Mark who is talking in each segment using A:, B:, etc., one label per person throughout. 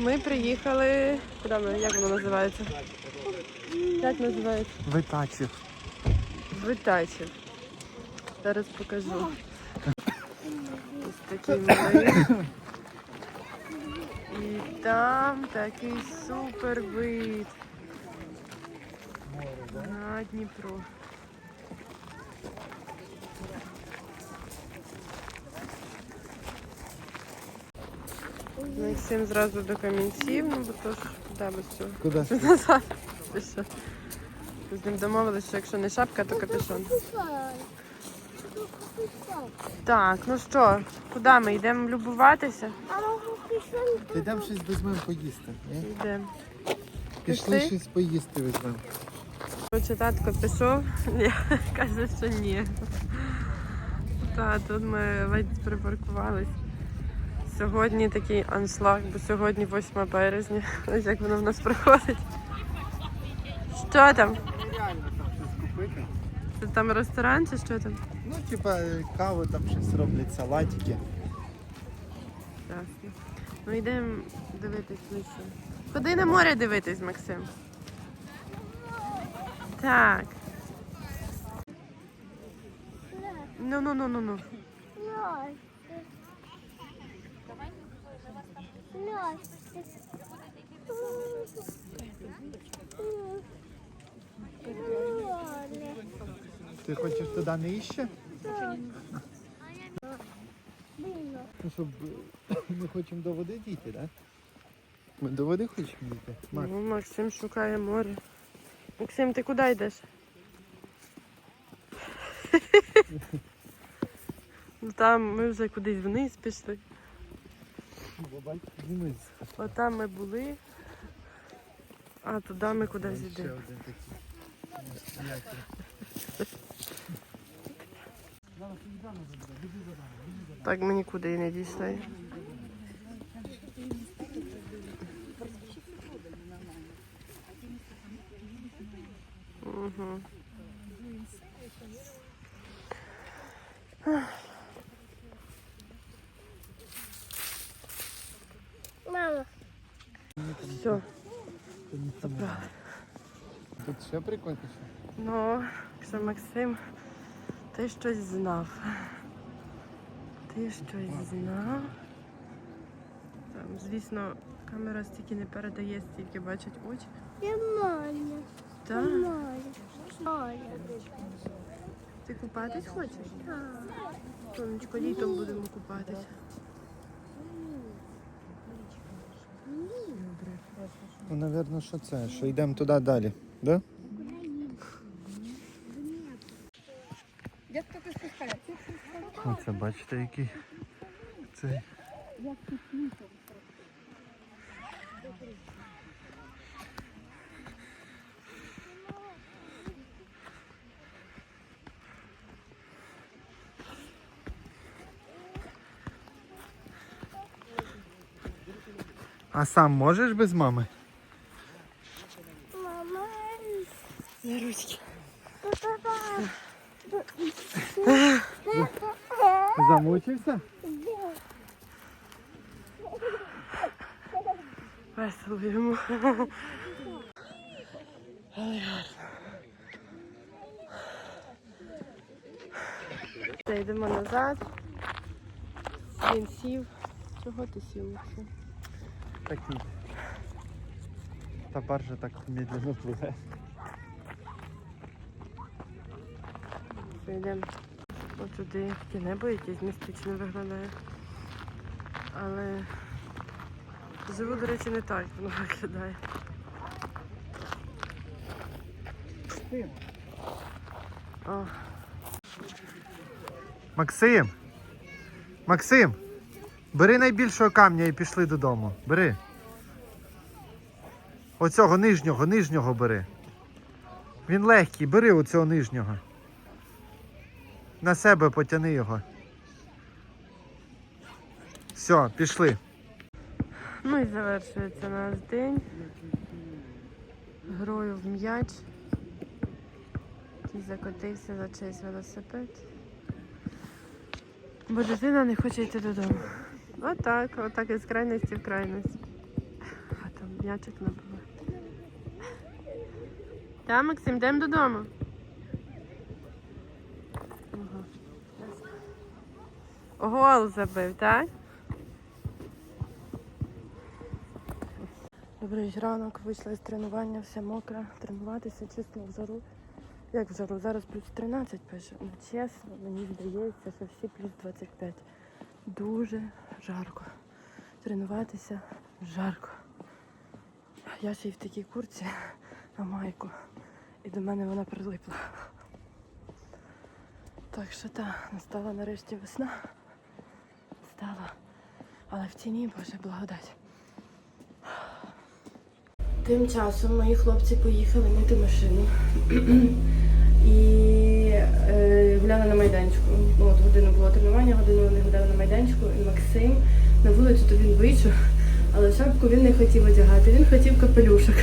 A: Ми приїхали. Куди ми? Як воно називається? Як називається?
B: Витачів.
A: Витачів. Зараз покажу. Ось такий малий. І там такий супер вид. На Дніпро. Максим зразу до камінців, ну бо то ж куди без цього.
B: Куди?
A: Назад. Ти що? З ним домовилися, що якщо не шапка, то капюшон. Так, ну що, куди ми йдемо любуватися?
B: Йдемо щось візьмемо поїсти. ні?
A: Йдемо.
B: Пішли
A: Пішли?
B: щось поїсти візьмемо.
A: Короче, татко пішов, ні, каже, що ні. Так, тут ми ледь припаркувались. Сьогодні такий аншлаг, бо сьогодні 8 березня. Ось як воно в нас проходить. Що там?
B: Нереально там щось купити.
A: Це там ресторан чи що там?
B: Ну, типа каву там щось роблять, салатики.
A: Ясно. Ну йдемо дивитись лише. Ходи на море дивитись, Максим. Так. Ну ну ну ну ну.
B: Ти хочеш туди не іще? Ну, щоб ми хочемо до води дійти, так? Ми до води хочемо дійти? Мак,
A: Ну, Максим шукає море. Максим, ти куди йдеш? Ну там ми вже кудись вниз пішли. Отам ми були, а туди ми кудись
B: Ще
A: йдемо.
B: один такий. Який.
A: Так ми нікуди і не дійшли. Угу. Все.
B: Тут ще прикольніше.
A: Ну, що Максим, ти щось знав. Ти щось знав. Там, звісно, камера стільки не передає, стільки бачать очі.
C: я Маня.
A: Так. Ти купатись хочеш?
C: Так.
A: Сонечко, літом будемо купатися.
B: Ну, напевно, що це, що йдемо туди далі, да? Оце бачите, який цей. А сам можеш без мами? Замучився?
A: Весело йому. Але гарно. Йдемо назад. Він сів. Чого ти сів, Максим?
B: Такий. Та баржа так медленно пливе.
A: Все, отуди. Таке небо якесь містичне виглядає. Але живу, до речі, не так воно виглядає. О,
B: Максим! Максим! Бери найбільшого камня і пішли додому. Бери. Оцього нижнього, нижнього бери. Він легкий, бери оцього нижнього. На себе потяни його. Все, пішли.
A: Ну і завершується наш день. Грою в м'яч. Який закотився за чийсь велосипед. Бо дитина не хоче йти додому. Отак, отак із крайності в крайність. М'ячик набила. Та, Максим, йдемо додому. Гол забив, так? Добрий ранок, вийшла з тренування, все мокре, тренуватися, чесно, в жару. Як в жару? Зараз плюс 13 пише. Ну, чесно, мені здається, що всі плюс 25. Дуже жарко. Тренуватися жарко. Я ще й в такій курці на майку. І до мене вона прилипла. Так що так, настала нарешті весна. Стала. Але в тіні, Боже, благодать. Тим часом мої хлопці поїхали мити машину. І е, гуляли на майданчику. Ну, от годину було тренування, годину вони гуляли на майданчику. І Максим на вулицю то він вийшов, але шапку він не хотів одягати. Він хотів капелюшок.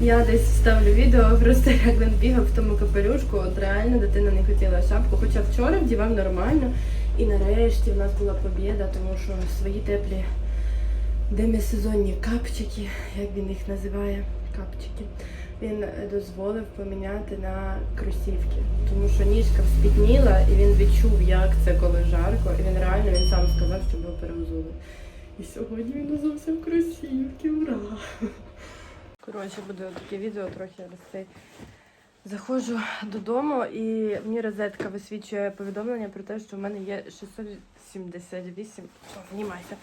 A: Я десь вставлю відео, просто як він бігав в тому капелюшку. От реально дитина не хотіла шапку. Хоча вчора вдівав нормально. І нарешті в нас була побіда, тому що свої теплі демісезонні капчики, як він їх називає, капчики, він е, дозволив поміняти на кросівки. Тому що ніжка вспітніла і він відчув, як це коли жарко. І він реально він сам сказав, що його перевзули. І сьогодні він в кросівки, ура! Коротше, буде таке відео трохи цей. Заходжу додому і мені розетка висвічує повідомлення про те, що в мене є 678. О, Знімайся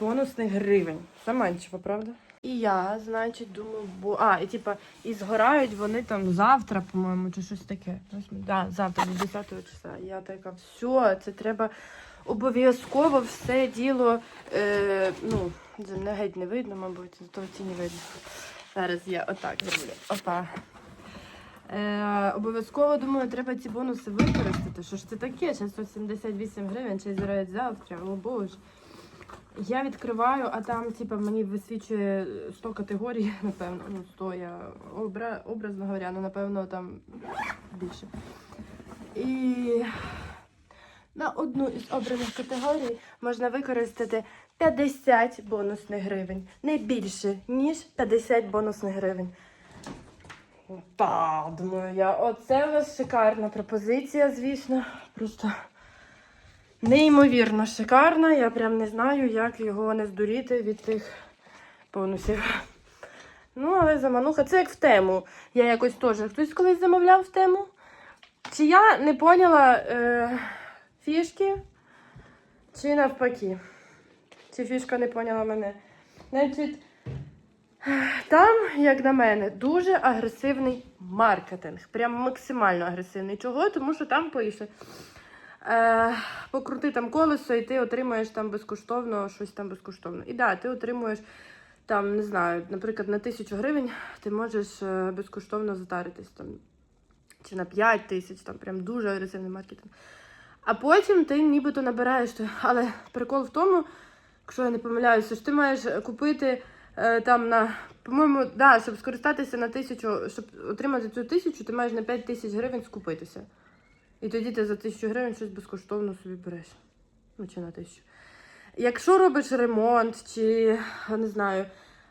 A: бонусних гривень. Заманчиво, правда? І я, значить, думаю, бо. А, і типа, і згорають вони там завтра, по-моєму, чи щось таке. Да, завтра, до 10 числа. Я така, все, це треба обов'язково все діло. Е, ну, не геть не видно, мабуть, зато в тіні видно. Зараз я отак зроблю. Опа. Е, обов'язково думаю, треба ці бонуси використати. Що ж це таке? 678 гривень, чи зирають завтра, о боже. Я відкриваю, а там, типа, мені висвічує 100 категорій, напевно. Ну, 100 я обра... образно говоря, ну, напевно, там більше. І на одну із обраних категорій можна використати 50 бонусних гривень. Не більше, ніж 50 бонусних гривень. Та, думаю я, оце у вас шикарна пропозиція, звісно. Просто неймовірно шикарна. Я прям не знаю, як його не здуріти від тих бонусів. Ну, але замануха, це як в тему. Я якось теж хтось колись замовляв в тему. Чи я не поняла е, фішки, чи навпаки. Чи фішка не поняла мене. Значить, там, як на мене, дуже агресивний маркетинг. Прям максимально агресивний. Чого? Тому що там пише. Е, покрути там колесо, і ти отримуєш там безкоштовно щось там безкоштовно. І да, ти отримуєш там, не знаю, наприклад, на тисячу гривень ти можеш е, безкоштовно затаритись там. Чи на 5 тисяч, там прям дуже агресивний маркетинг. А потім ти нібито набираєш. Але прикол в тому, якщо я не помиляюся, що ти маєш купити там на, по-моєму, да, щоб скористатися на тисячу, щоб отримати цю тисячу, ти маєш на 5 тисяч гривень скупитися. І тоді ти за тисячу гривень щось безкоштовно собі береш. Ну, чи на тисячу. Якщо робиш ремонт, чи не знаю,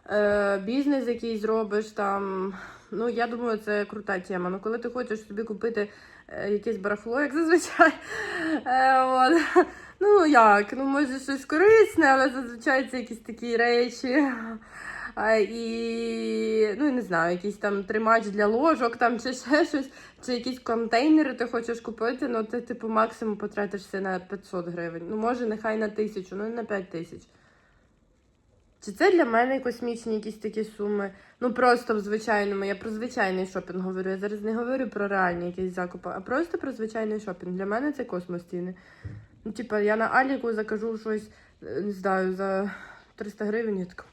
A: е, бізнес якийсь робиш там. Ну, я думаю, це крута тема. Ну, коли ти хочеш собі купити е, якесь барахло, як зазвичай. Е, от. Ну як? Ну, може щось корисне, але зазвичай це якісь такі речі. А, і, ну, не знаю, якийсь там тримач для ложок, там, чи ще щось, чи якісь контейнери ти хочеш купити, ну ти, типу, максимум потратишся на 500 гривень. Ну, може, нехай на тисячу, ну на 5 тисяч. Чи це для мене космічні якісь такі суми? Ну просто в звичайному, я про звичайний шопінг говорю. Я зараз не говорю про реальні якісь закупи, а просто про звичайний шопінг. Для мене це космос ціни. Ну, типа, я на Аліку закажу щось, е, не знаю, за 300 гривень, я така.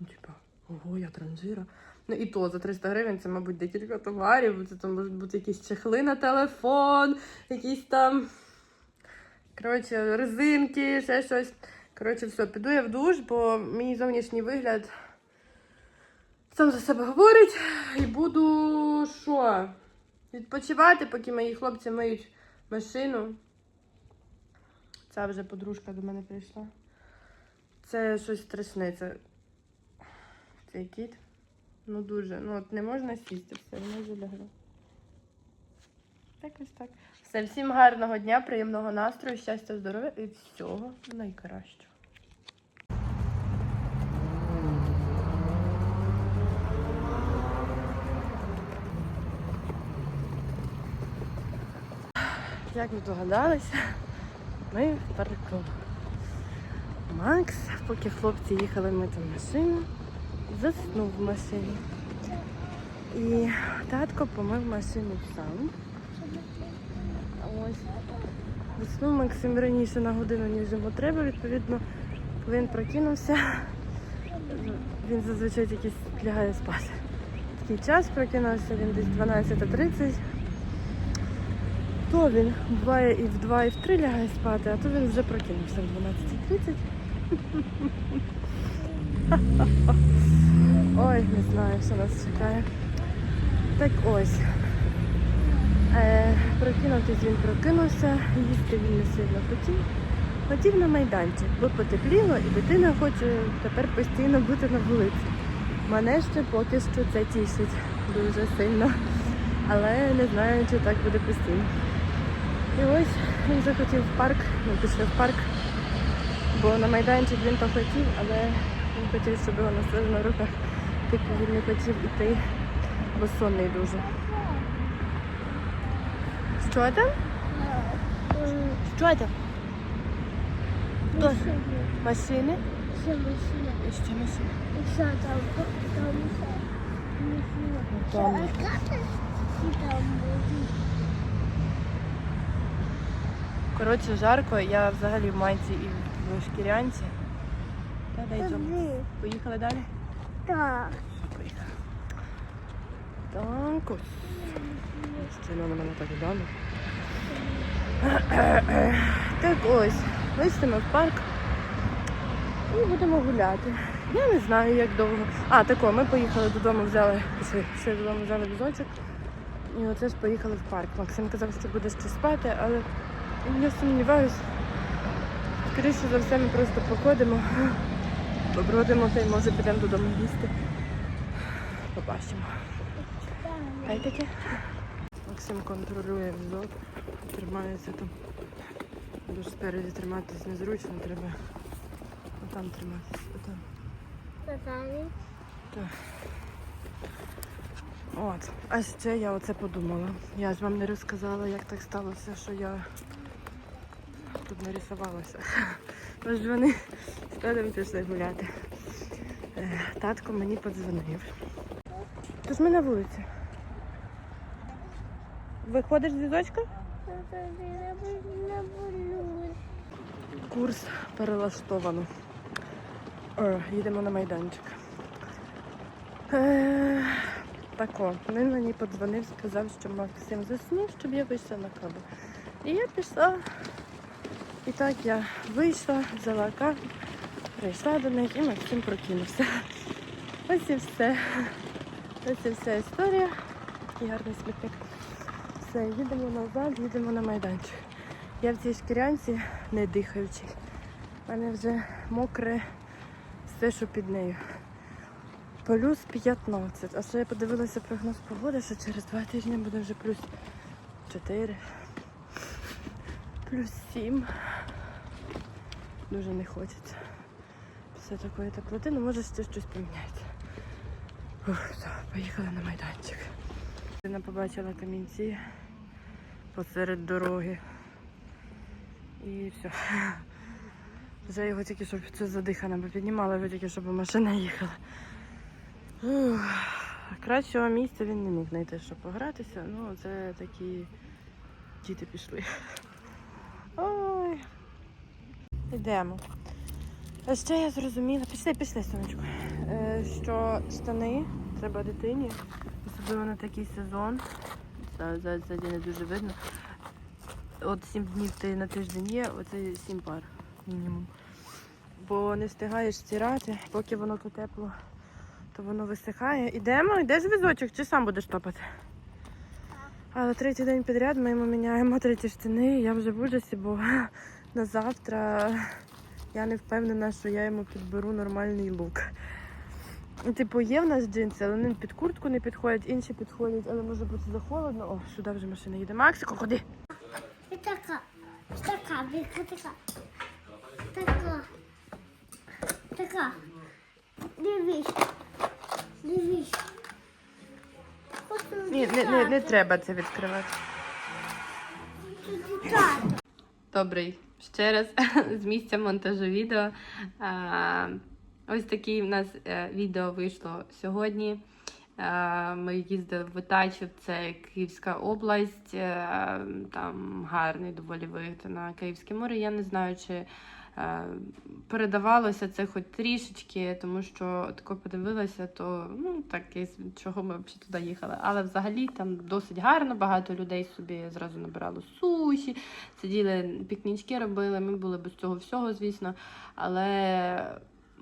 A: Ну, типа, ого, я транжира. Ну і то за 300 гривень це, мабуть, декілька товарів. Це там можуть бути якісь чехли на телефон, якісь там. Коротше, резинки, ще щось. Коротше, все, піду я в душ, бо мій зовнішній вигляд сам за себе говорить. І буду що? Відпочивати, поки мої хлопці миють машину. Ця вже подружка до мене прийшла. Це щось. Це цей кіт. Ну дуже. Ну от не можна сісти, все, воно вже лягло. Так ось так. Все, всім гарного дня, приємного настрою, щастя, здоров'я і всього найкращого. Як ви догадалися, ми в парку. Макс, поки хлопці їхали мити машину, заснув в машині. І татко помив машину сам. Ось. Заснув Максим раніше на годину, ніж йому треба, відповідно, коли він прокинувся, він зазвичай тільки лягає спати. Такий час прокинувся, він десь 12.30. То він буває і в 2, і в 3 лягає спати, а то він вже прокинувся в 12.30. Ой, не знаю, що нас чекає. Так ось. Е, прокинутись він прокинувся, їсти він не сильно хотів. Хотів на майданчик, бо потепліло і дитина хоче тепер постійно бути на вулиці. Мене ще поки що це тішить дуже сильно. Але не знаю, чи так буде постійно. І ось він захотів в парк, ми пішли в парк, бо на майданчик він то хотів, але він хотів, щоб його носили на руках. Типу він не хотів іти, бо сонний дуже. Що там? Що там? Хто? Машини?
C: Ще машина.
A: І ще машини.
C: І що там? Там ще.
A: Там.
C: І там буде.
A: Коротше, жарко, я взагалі в майці і в шкірянці. Та дай. Поїхали далі?
C: Так.
A: Поїхали. Так ось. Сильно на мене так вдало. Так ось. Вийшли ми в парк і будемо гуляти. Я не знаю, як довго. А, тако, ми поїхали додому, взяли, пішли додому, взяли візочок. І оце ж поїхали в парк. Максим казав, що буде ще спати, але я сумніваюсь. Скоріше за все, ми просто походимо, побродимо та й може підемо додому їсти. Побачимо. Хай таке. Максим контролює візок, тримається там. Дуже спереді триматись незручно, треба там триматися. Отам.
C: Татані.
A: От. А ще я оце подумала. Я ж вам не розказала, як так сталося, що я тут нарисувалася. Тож вони з пішли гуляти. Е, Татко мені подзвонив. Тож ми на вулиці. Виходиш з візочка? Курс перелаштовано. О, їдемо на майданчик. Е, тако, він мені подзвонив, сказав, що Максим заснув, щоб я вийшла на каву. І я пішла. І так я вийшла, взяла каву, прийшла до них і Максим прокинувся. Ось і все. Ось і вся історія. Такий гарний смітник. Все, їдемо назад, їдемо на майданчик. Я в цій шкірянці не дихаючи. У мене вже мокре все, що під нею. Плюс 15. А ще я подивилася прогноз погоди, що через два тижні буде вже плюс 4. Плюс 7. Дуже не хочеться. Після такої теплоти, ну може ще щось поміняється. Ух, все, поїхали на майданчик. Я побачила камінці посеред дороги. І все. Вже його тільки щоб це задихане, бо піднімала його тільки, щоб машина їхала. Ух. Кращого місця він не міг знайти, щоб погратися. Ну, це такі діти пішли. Йдемо. А ще я зрозуміла, пішли, пішли, сонечко. Е, що штани треба дитині, особливо на такий сезон. Зараз не дуже видно. От 7 днів ти на тиждень є, оце 7 пар мінімум. Бо не встигаєш стирати, поки воно потепло, то воно висихає. Ідемо, йдеш візочок чи сам будеш топати? Але третій день підряд ми йому міняємо треті штани. Я вже в ужасі, бо на завтра я не впевнена, що я йому підберу нормальний лук. Типу, є в нас джинси, але вони під куртку не підходять, інші підходять, але може бути захолодно. О, сюди вже машина їде. Максико, ходи.
C: Така. Така, така. Така. Така. Дивись. Дивись.
A: Ні, не, не, не треба це відкривати. Добрий. Ще раз з місця монтажу відео. Ось таке в нас е, відео вийшло сьогодні. Ми їздили в Витачів, це Київська область. е, Там гарний доволі вигляд на Київське море. Я не знаю, чи передавалося це хоч трішечки, тому що тако подивилася, то ну так із- чого ми взагалі туди їхали. Але взагалі там досить гарно, багато людей собі зразу набирало суші, сиділи, пікнічки робили. Ми були без цього всього, звісно. Але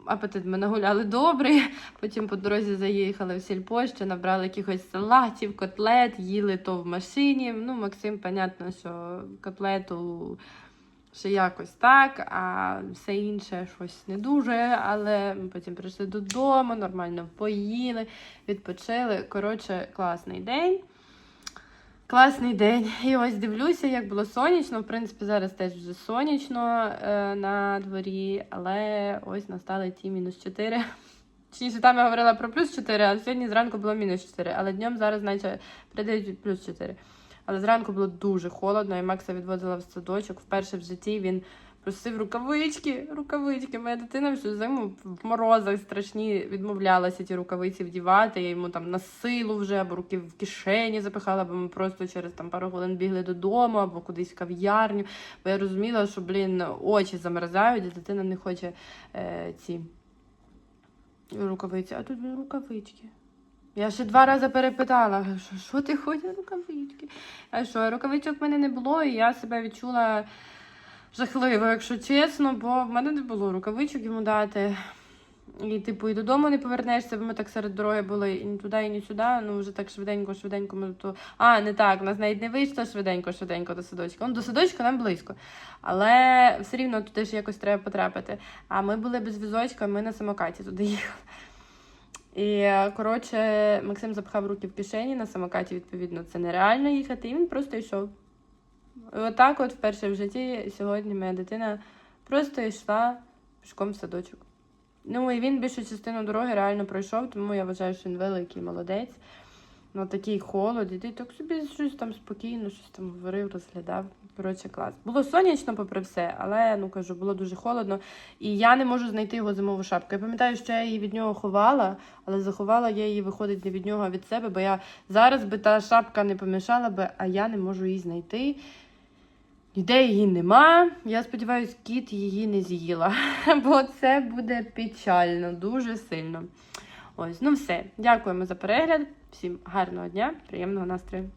A: апетит ми нагуляли добрий. Потім по дорозі заїхали в сільпо, ще набрали якихось салатів, котлет, їли то в машині. Ну, Максим, понятно, що котлету ще якось так, а все інше щось не дуже. Але ми потім прийшли додому, нормально поїли, відпочили. Коротше, класний день. Класний день. І ось дивлюся, як було сонячно. В принципі, зараз теж вже сонячно е, на дворі, але ось настали ті мінус 4. Точніше, там я говорила про плюс 4, а сьогодні зранку було мінус 4. Але днем зараз, наче, передають плюс 4. Але зранку було дуже холодно, і Макса відводила в садочок. Вперше в житті він просив рукавички, рукавички. Моя дитина всю зиму в морозах страшні відмовлялася ті рукавиці вдівати. Я йому там на силу вже або руки в кишені запихала, бо ми просто через там пару хвилин бігли додому або кудись в кав'ярню. Бо я розуміла, що, блін, очі замерзають, і дитина не хоче е, ці рукавиці. А тут рукавички. Я ще два рази перепитала, що, що ти хочеш рукавички? А що, рукавичок в мене не було, і я себе відчула жахливо, якщо чесно, бо в мене не було рукавичок йому дати. І, типу, і додому не повернешся, бо ми так серед дороги були і ні туди, і ні сюди. Ну, вже так швиденько, швиденько ми то. А, не так, нас навіть не вийшло швиденько, швиденько до садочка. Ну, до садочка нам близько. Але все рівно туди ж якось треба потрапити. А ми були без візочка, ми на самокаті туди їхали. І коротше, Максим запхав руки в кишені на самокаті, відповідно, це нереально їхати, і він просто йшов. І отак, от вперше в житті, сьогодні моя дитина просто йшла пішком в садочок. Ну і він більшу частину дороги реально пройшов, тому я вважаю, що він великий молодець. Ну, такий холод, і ти так собі щось там спокійно, щось там говорив, розглядав. Коротше, клас. Було сонячно, попри все, але ну кажу, було дуже холодно. І я не можу знайти його зимову шапку. Я пам'ятаю, що я її від нього ховала, але заховала я її виходить не від нього, а від себе, бо я зараз би та шапка не помішала би, а я не можу її знайти. Ніде її нема. Я сподіваюся, кіт її не з'їла, бо це буде печально, дуже сильно. Ось, ну все. Дякуємо за перегляд. Всім гарного дня, приємного настрою.